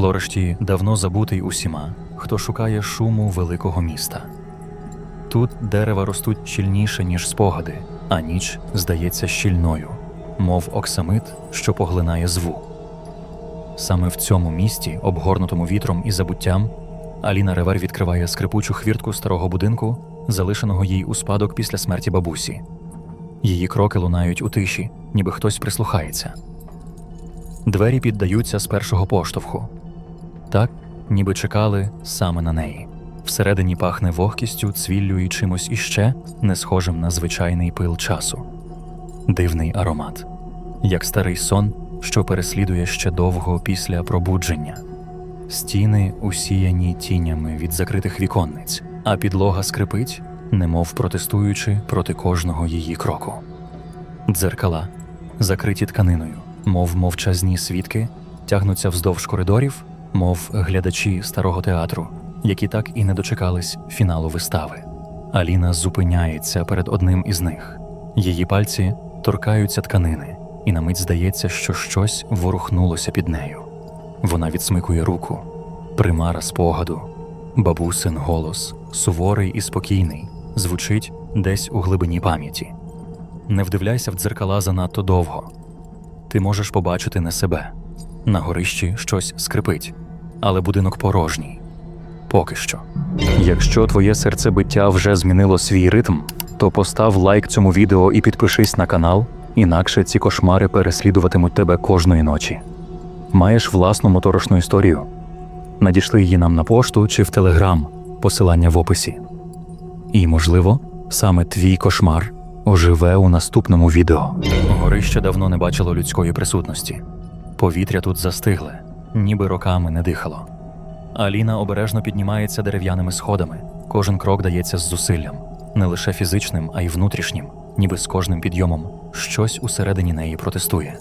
Флорешті давно забутий усіма, хто шукає шуму великого міста. Тут дерева ростуть щільніше, ніж спогади, а ніч здається щільною, мов оксамит, що поглинає звук. Саме в цьому місті, обгорнутому вітром і забуттям, Аліна Ревер відкриває скрипучу хвіртку старого будинку, залишеного їй у спадок після смерті бабусі. Її кроки лунають у тиші, ніби хтось прислухається. Двері піддаються з першого поштовху. Так, ніби чекали саме на неї. Всередині пахне вогкістю, цвіллю і чимось іще, не схожим на звичайний пил часу. Дивний аромат, як старий сон, що переслідує ще довго після пробудження. Стіни усіяні тінями від закритих віконниць, а підлога скрипить, немов протестуючи проти кожного її кроку. Дзеркала, закриті тканиною, мов мовчазні свідки, тягнуться вздовж коридорів, мов глядачі старого театру, які так і не дочекались фіналу вистави. Аліна зупиняється перед одним із них. Її пальці торкаються тканини, і на мить здається, що щось ворухнулося під нею. Вона відсмикує руку, примара спогаду, бабусин голос, суворий і спокійний, звучить десь у глибині пам'яті. Не вдивляйся в дзеркала занадто довго. Ти можеш побачити не себе. На горищі щось скрипить, але будинок порожній. Поки що. Якщо твоє серцебиття вже змінило свій ритм, то постав лайк цьому відео і підпишись на канал, інакше ці кошмари переслідуватимуть тебе кожної ночі. Маєш власну моторошну історію? Надішли її нам на пошту чи в телеграм, посилання в описі. І, можливо, саме твій кошмар оживе у наступному відео. Горище давно не бачило людської присутності. Повітря тут застигле, ніби роками не дихало. Аліна обережно піднімається дерев'яними сходами. Кожен крок дається з зусиллям, не лише фізичним, а й внутрішнім, ніби з кожним підйомом щось усередині неї протестує.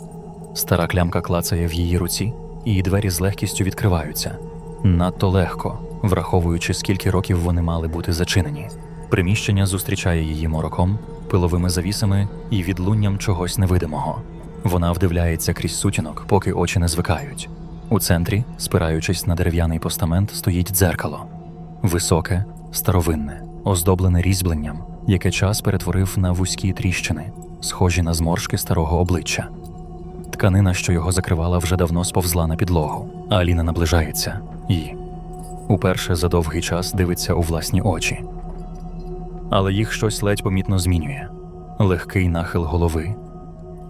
Стара клямка клацає в її руці, і двері з легкістю відкриваються. Надто легко, враховуючи, скільки років вони мали бути зачинені. Приміщення зустрічає її мороком, пиловими завісами і відлунням чогось невидимого. Вона вдивляється крізь сутінок, поки очі не звикають. У центрі, спираючись на дерев'яний постамент, стоїть дзеркало високе, старовинне, оздоблене різьбленням, яке час перетворив на вузькі тріщини, схожі на зморшки старого обличчя. Тканина, що його закривала, вже давно сповзла на підлогу, а Аліна наближається і уперше за довгий час дивиться у власні очі. Але їх щось ледь помітно змінює легкий нахил голови,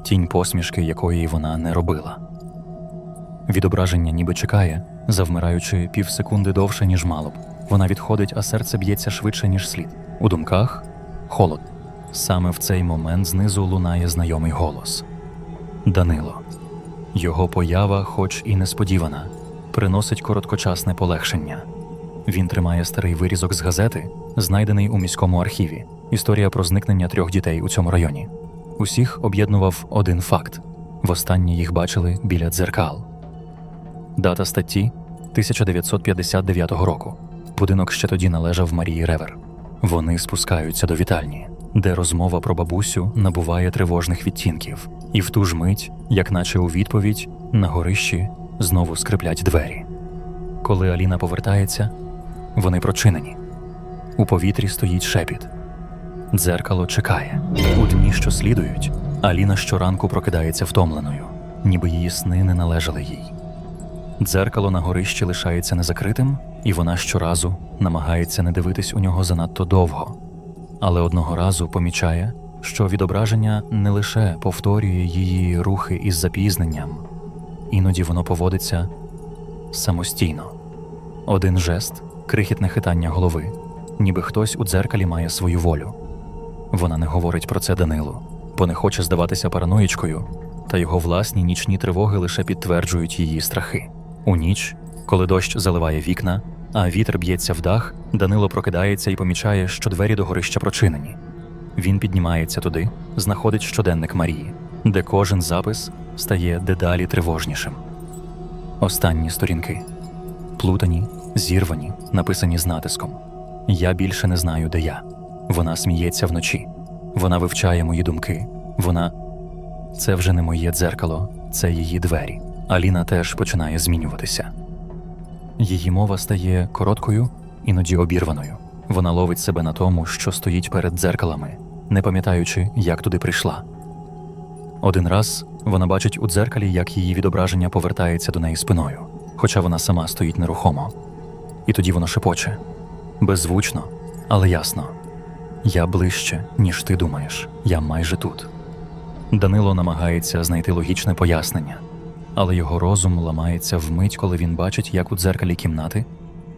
тінь посмішки, якої вона не робила. Відображення ніби чекає, завмираючи півсекунди довше, ніж мало б. Вона відходить, а серце б'ється швидше, ніж слід. У думках холод. Саме в цей момент знизу лунає знайомий голос Данило. Його поява, хоч і несподівана, приносить короткочасне полегшення. Він тримає старий вирізок з газети, знайдений у міському архіві. Історія про зникнення трьох дітей у цьому районі. Усіх об'єднував один факт: востаннє їх бачили біля дзеркал. Дата статті 1959 року. Будинок ще тоді належав Марії Ревер. Вони спускаються до вітальні, де розмова про бабусю набуває тривожних відтінків, і в ту ж мить, як наче у відповідь, на горищі знову скриплять двері. Коли Аліна повертається, вони прочинені. У повітрі стоїть шепіт. Дзеркало чекає. У дні, що слідують, Аліна щоранку прокидається втомленою, ніби її сни не належали їй. Дзеркало на горищі лишається незакритим, і вона щоразу намагається не дивитись у нього занадто довго. Але одного разу помічає, що відображення не лише повторює її рухи із запізненням, іноді воно поводиться самостійно. Один жест, крихітне хитання голови, ніби хтось у дзеркалі має свою волю. Вона не говорить про це Данилу, бо не хоче здаватися параноїчкою, та його власні нічні тривоги лише підтверджують її страхи. У ніч, коли дощ заливає вікна, а вітер б'ється в дах, Данило прокидається і помічає, що двері до горища прочинені. Він піднімається туди, знаходить щоденник Марії, де кожен запис стає дедалі тривожнішим. Останні сторінки плутані, зірвані, написані з натиском. Я більше не знаю, де я. Вона сміється вночі. Вона вивчає мої думки. Вона це вже не моє дзеркало, це її двері. Аліна теж починає змінюватися. Її мова стає короткою, іноді обірваною. Вона ловить себе на тому, що стоїть перед дзеркалами, не пам'ятаючи, як туди прийшла. Один раз вона бачить у дзеркалі, як її відображення повертається до неї спиною, хоча вона сама стоїть нерухомо. І тоді вона шепоче беззвучно, але ясно. Я ближче, ніж ти думаєш, я майже тут. Данило намагається знайти логічне пояснення, але його розум ламається вмить, коли він бачить, як у дзеркалі кімнати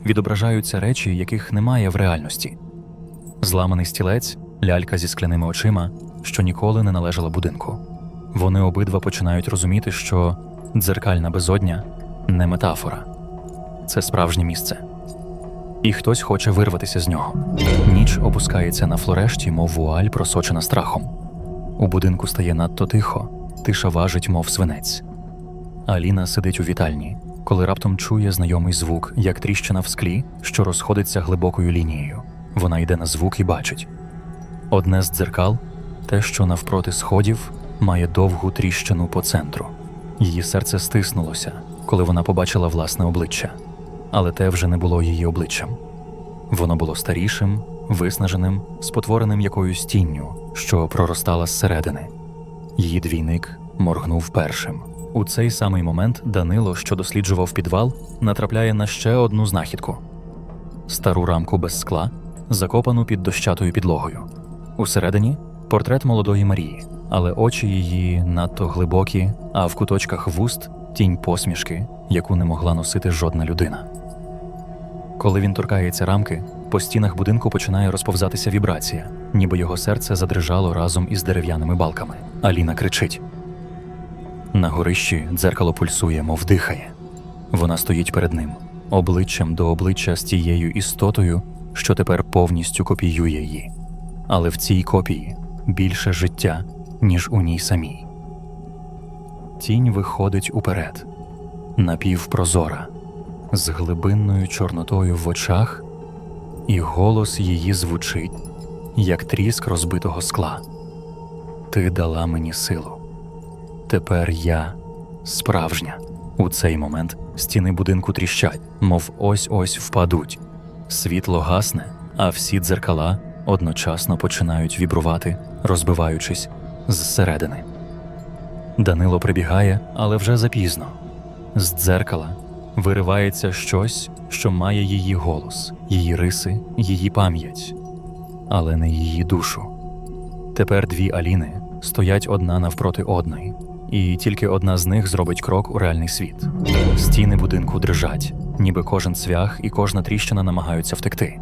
відображаються речі, яких немає в реальності. Зламаний стілець, лялька зі скляними очима, що ніколи не належала будинку. Вони обидва починають розуміти, що дзеркальна безодня не метафора, це справжнє місце. І хтось хоче вирватися з нього. Ніч опускається на флорешті, мов вуаль, просочена страхом. У будинку стає надто тихо, тиша важить, мов свинець. Аліна сидить у вітальні, коли раптом чує знайомий звук, як тріщина в склі, що розходиться глибокою лінією. Вона йде на звук і бачить. Одне з дзеркал, те, що навпроти сходів, має довгу тріщину по центру. Її серце стиснулося, коли вона побачила власне обличчя, але те вже не було її обличчям. Воно було старішим, виснаженим, спотвореним якоюсь тінню, що проростала зсередини. Її двійник моргнув першим. У цей самий момент Данило, що досліджував підвал, натрапляє на ще одну знахідку стару рамку без скла, закопану під дощатою підлогою. Усередині портрет молодої Марії, але очі її надто глибокі, а в куточках вуст тінь посмішки, яку не могла носити жодна людина. Коли він торкається рамки, по стінах будинку починає розповзатися вібрація, ніби його серце задрижало разом із дерев'яними балками. Аліна кричить. На горищі дзеркало пульсує, мов дихає. Вона стоїть перед ним, обличчям до обличчя з тією істотою, що тепер повністю копіює її. Але в цій копії більше життя, ніж у ній самій. Тінь виходить уперед, напівпрозора, з глибинною чорнотою в очах, і голос її звучить, як тріск розбитого скла. Ти дала мені силу. Тепер я справжня. У цей момент стіни будинку тріщать, мов ось-ось впадуть. Світло гасне, а всі дзеркала одночасно починають вібрувати, розбиваючись зсередини. Данило прибігає, але вже запізно. З дзеркала виривається щось, що має її голос, її риси, її пам'ять, але не її душу. Тепер дві Аліни стоять одна навпроти одної, і тільки одна з них зробить крок у реальний світ. Стіни будинку дрижать, ніби кожен цвях і кожна тріщина намагаються втекти.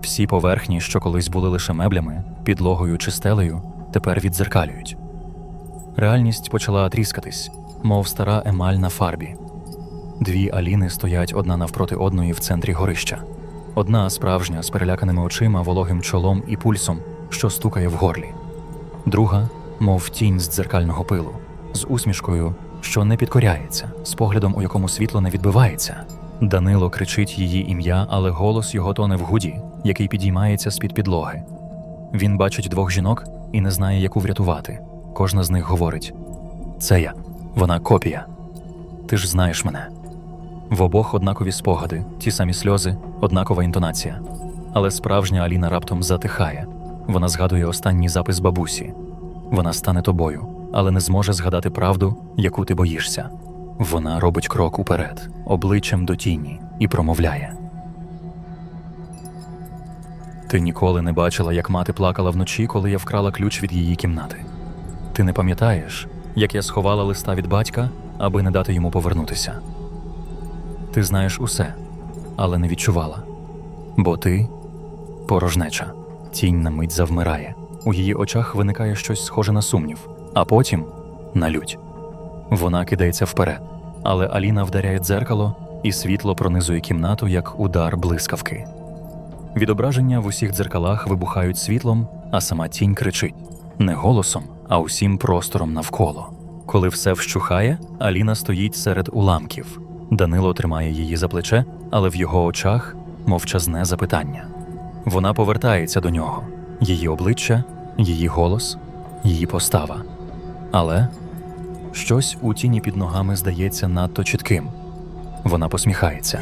Всі поверхні, що колись були лише меблями, підлогою чи стелею, тепер віддзеркалюють. Реальність почала тріскатись, мов стара емаль на фарбі. Дві Аліни стоять одна навпроти одної в центрі горища. Одна справжня з переляканими очима, вологим чолом і пульсом, що стукає в горлі. Друга, мов тінь з дзеркального пилу, з усмішкою, що не підкоряється, з поглядом, у якому світло не відбивається. Данило кричить її ім'я, але голос його тоне в гуді, який підіймається з-під підлоги. Він бачить двох жінок і не знає, яку врятувати. Кожна з них говорить: Це я, вона копія. Ти ж знаєш мене. В обох однакові спогади, ті самі сльози, однакова інтонація. Але справжня Аліна раптом затихає. Вона згадує останній запис бабусі. Вона стане тобою, але не зможе згадати правду, яку ти боїшся. Вона робить крок уперед, обличчям до тіні, і промовляє. Ти ніколи не бачила, як мати плакала вночі, коли я вкрала ключ від її кімнати. Ти не пам'ятаєш, як я сховала листа від батька, аби не дати йому повернутися. Ти знаєш усе, але не відчувала. Бо ти порожнеча. Тінь на мить завмирає. У її очах виникає щось схоже на сумнів, а потім на лють. Вона кидається вперед, але Аліна вдаряє дзеркало, і світло пронизує кімнату як удар блискавки. Відображення в усіх дзеркалах вибухають світлом, а сама тінь кричить не голосом, а усім простором навколо. Коли все вщухає, Аліна стоїть серед уламків. Данило тримає її за плече, але в його очах мовчазне запитання. Вона повертається до нього, її обличчя, її голос, її постава. Але щось у тіні під ногами здається надто чітким. Вона посміхається.